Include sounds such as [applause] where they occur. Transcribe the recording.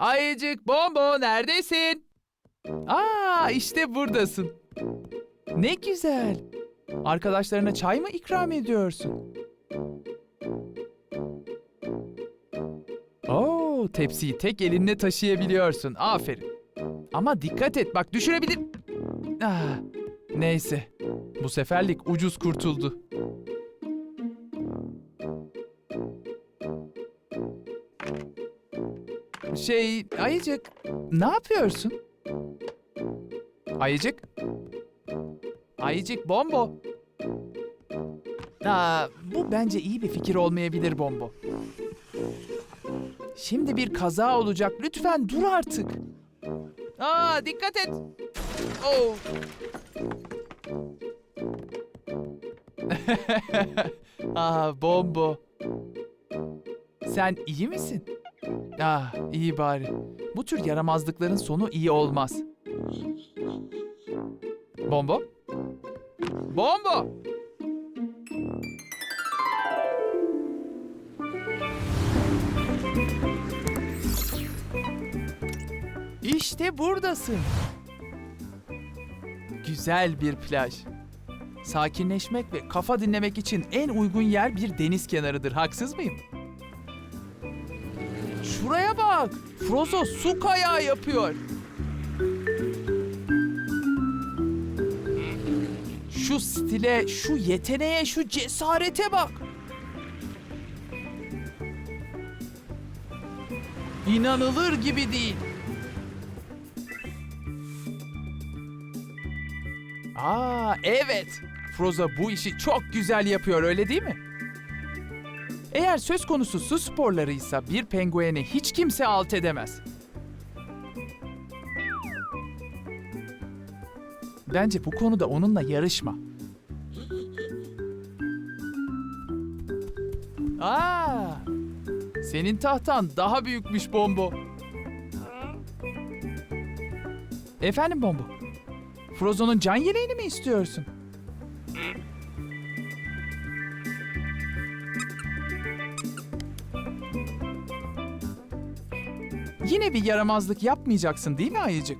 Ayıcık Bombo neredesin? Aa işte buradasın. Ne güzel. Arkadaşlarına çay mı ikram ediyorsun? Oo, tepsiyi tek elinle taşıyabiliyorsun. Aferin. Ama dikkat et bak düşürebilir. Ah, neyse. Bu seferlik ucuz kurtuldu. Şey, Ayıcık, ne yapıyorsun? Ayıcık? Ayıcık Bombo. Aa, bu bence iyi bir fikir olmayabilir Bombo. Şimdi bir kaza olacak. Lütfen dur artık. Aa, dikkat et. Oh. [laughs] ah, Bombo. Sen iyi misin? Ah, iyi bari. Bu tür yaramazlıkların sonu iyi olmaz. Bombo? Bombo! İşte buradasın. Güzel bir plaj. Sakinleşmek ve kafa dinlemek için en uygun yer bir deniz kenarıdır. Haksız mıyım? Şuraya bak. Frozo su kayağı yapıyor. Şu stile, şu yeteneğe, şu cesarete bak. İnanılır gibi değil. Aa evet. Froza bu işi çok güzel yapıyor öyle değil mi? Eğer söz konusu su sporlarıysa bir pengueni hiç kimse alt edemez. Bence bu konuda onunla yarışma. Aa! Senin tahtan daha büyükmüş Bombo. Efendim Bombo? Frozo'nun can yeleğini mi istiyorsun? Yine bir yaramazlık yapmayacaksın değil mi Ayıcık?